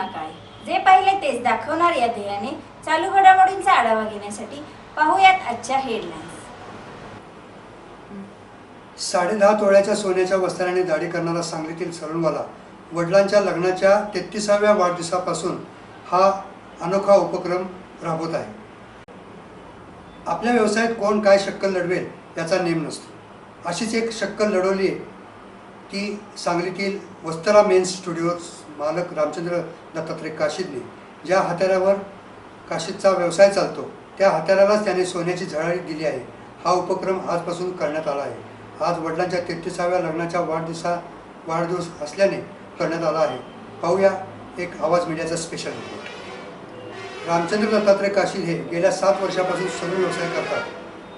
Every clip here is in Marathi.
स्वागत मी सीमा काळे जे पाहिले तेच दाखवणार या ध्येयाने चालू घडामोडींचा आढावा घेण्यासाठी. पाहूयात आजच्या हेडलाईन्स साडे दहा तोळ्याच्या सोन्याच्या वस्त्राने दाढी करणारा सांगलीतील सलूनवाला वडिलांच्या लग्नाच्या तेहतीसाव्या वाढदिवसापासून हा अनोखा उपक्रम राबवत आहे. आपल्या व्यवसायात कोण काय शक्कल लढवेल याचा नेम नसतो. अशीच एक शक्कल लढवली ती सांगलीतील वस्त्रा मेन्स स्टुडिओ मालक रामचंद्र दत्तात्रय काशीदने ज्या हत्यारावर काशीदचा व्यवसाय चालतो त्या हत्यारालाच त्याने सोन्याची झळाळी दिली आहे. हा उपक्रम आजपासून करण्यात आला आहे. आज वडिलांच्या तेहतीसाव्या लग्नाच्या वाढदिवसा वाढदिवस असल्याने करण्यात आला आहे. पाहूया एक आवाज मीडियाचा स्पेशल रिपोर्ट रामचंद्र दत्तात्रय काशीद हे गेल्या सात वर्षापासून सलून व्यवसाय करतात.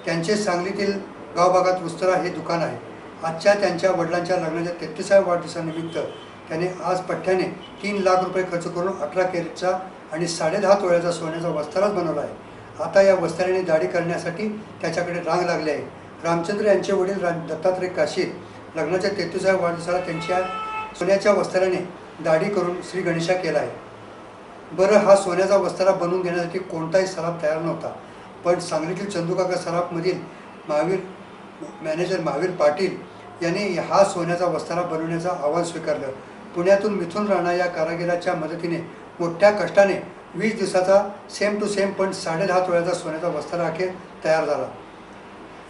त्यांचे सांगलीतील गावभागात उस्तरा हे दुकान आहे. आजच्या त्यांच्या वडिलांच्या लग्नाच्या तेहतीसाव्या वाढदिवसानिमित्त त्याने आज पठ्ठ्याने तीन लाख रुपये खर्च करून अठरा केरेटचा आणि साडेदहा तोळ्याचा सोन्याचा वस्ताराच बनवला आहे. आता या वस्त्राने दाढी करण्यासाठी त्याच्याकडे रांग लागली आहे. रामचंद्र यांचे वडील राम दत्तात्रय काशीद लग्नाच्या तेहतीसाव्या वाढदिवसाला त्यांच्या सोन्याच्या वस्त्राने दाढी करून श्री गणेशा केला आहे. बरं हा सोन्याचा वस्त्रा बनवून देण्यासाठी कोणताही सराफ तयार नव्हता. पण सांगलीतील चंदुकाका सराफमधील महावीर मॅनेजर महावीर पाटील यांनी हा सोन्याचा वस्त्रा बनवण्याचं आव्हान स्वीकारलं. पुण्यातून मिथून राणा या कारागिराच्या मदतीने मोठ्या कष्टाने वीस दिवसाचा सेम टू सेम पण साडेदहा तोळ्याचा सोन्याचा वस्त्रा अखेर तयार झाला.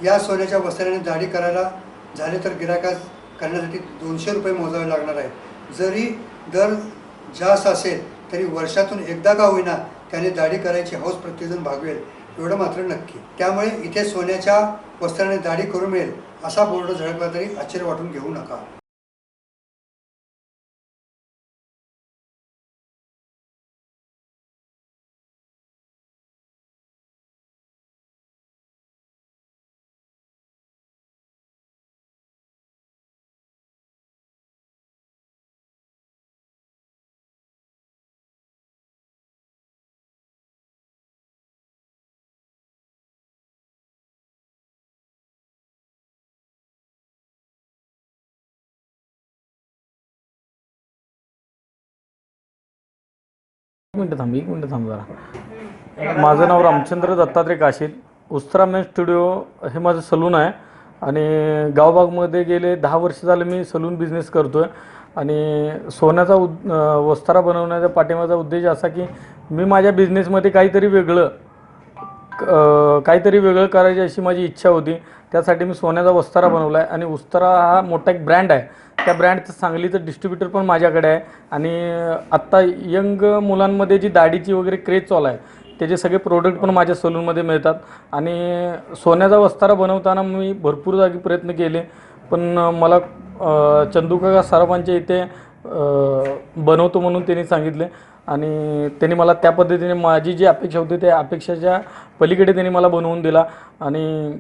या सोन्याच्या वस्त्राने दाढी करायला झाले तर गिरायकास करण्यासाठी दोनशे रुपये मोजावे लागणार आहे जरी दर जास्त असेल तरी वर्षातून एकदा का होईना त्याने दाढी करायची हौस प्रत्येकजण भागवेल एवढं मात्र नक्की. त्यामुळे इथे सोन्याच्या वस्त्राने दाढी करून मिळेल असा बोर्ड झळकला तरी आश्चर्य वाटून घेऊ नका. एक मिनटं थांब एक मिनटं थांब जरा. माझं नाव रामचंद्र दत्तात्रय काशीद. उस्त्रा मेन स्टुडिओ हे माझं सलून आहे. आणि गावबागमध्ये गेले दहा वर्ष झाले मी सलून बिझनेस करतो आहे आणि सोन्याचा उद वस्तारा बनवण्याचा पाठिंबाचा उद्देश असा की मी माझ्या बिझनेसमध्ये काहीतरी वेगळं काहीतरी वेगळं करायची अशी माझी इच्छा होती. त्यासाठी मी सोन्याचा वस्तारा बनवला आहे आणि उस्तारा हा मोठा एक ब्रँड आहे. त्या ब्रँडचं सांगलीचं डिस्ट्रीब्युटर पण माझ्याकडे आहे. आणि आत्ता यंग मुलांमध्ये जी दाढीची वगैरे क्रेज चालू आहे त्याचे सगळे प्रोडक्ट पण माझ्या सलूनमध्ये मिळतात. आणि सोन्याचा वस्तारा बनवताना मी भरपूर जागी प्रयत्न केले. पण मला चंदुका सराफांच्या इथे बनवतो म्हणून त्यांनी सांगितले. आणि त्यांनी मला त्या पद्धतीने माझी जी अपेक्षा होती त्या अपेक्षाच्या पलीकडे त्यांनी मला बनवून दिला. आणि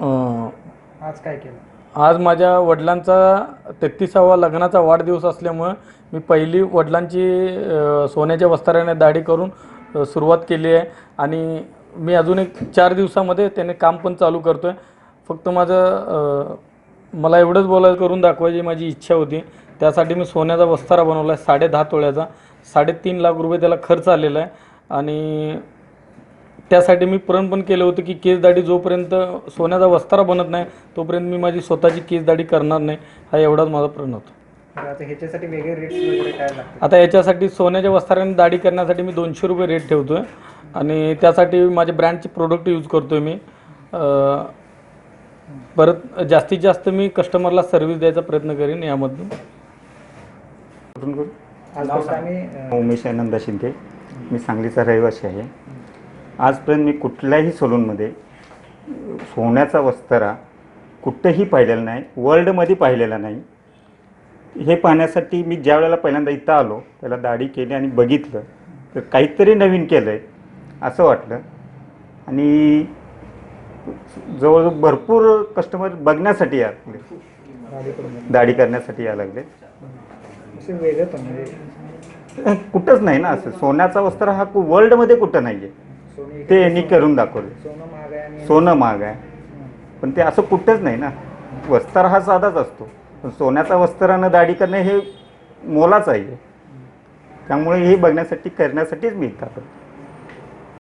आज काय केलं? आज माझ्या वडिलांचा तेहतीसावा लग्नाचा वाढदिवस असल्यामुळं मी पहिली वडिलांची सोन्याच्या वस्त्राने दाढी करून सुरुवात केली आहे. आणि मी अजून एक चार दिवसामध्ये त्याने काम पण चालू करतो आहे फक्त माझं मला एवढंच बोलायला करून दाखवायची माझी इच्छा होती. त्यासाठी मी सोन्याचा वस्तारा बनवला आहे साडे दहा तोळ्याचा. साडेतीन लाख रुपये त्याला खर्च आलेला आहे. आणि त्यासाठी मी प्रण पण केलं होतं की केस दाढी जोपर्यंत सोन्याचा वस्तारा बनत नाही तोपर्यंत मी माझी स्वतःची केस दाढी करणार नाही हा एवढाच माझा प्रण होता. आता ह्याच्यासाठी वेगळे रेट्स वगैरे काय लागतात? आता याच्यासाठी सोन्याच्या वस्त्राने दाढी करण्यासाठी मी दोनशे रुपये रेट ठेवतो आहे आणि त्यासाठी माझे ब्रँडचे प्रोडक्ट यूज करतो आहे मी. अं, परत जास्तीत जास्त मी कस्टमरला सर्व्हिस द्यायचा प्रयत्न करेन यामधून. कुठून करू उमेश आनंद शिंदे. मी सांगलीचा रहिवासी आहे. आजपर्यंत मी कुठल्याही सलूनमध्ये सोन्याचा वस्त्रा कुठंही पाहिलेला नाही वर्ल्डमध्ये पाहिलेला नाही. हे पाहण्यासाठी मी ज्या वेळेला पहिल्यांदा इथं आलो त्याला दाढी केली आणि बघितलं तर काहीतरी नवीन केलं आहे असं वाटलं. आणि जवळजवळ भरपूर कस्टमर बघण्यासाठी यायला लागले. दाढी करण्यासाठी यायला लागले. वेगळं कुठंच नाही ना असं. सोन्याचा वस्त्र हा वर्ल्डमध्ये कुठं नाही आहे ते यांनी करून दाखवलं. सोनं महाग आहे. पण ते असं कुठंच नाही ना. वस्त्र हा साधाच असतो. पण सोन्याचा वस्त्रानं दाढी करणे हे मोलाच आहे. त्यामुळे हे बघण्यासाठी करण्यासाठीच मी इथं आलो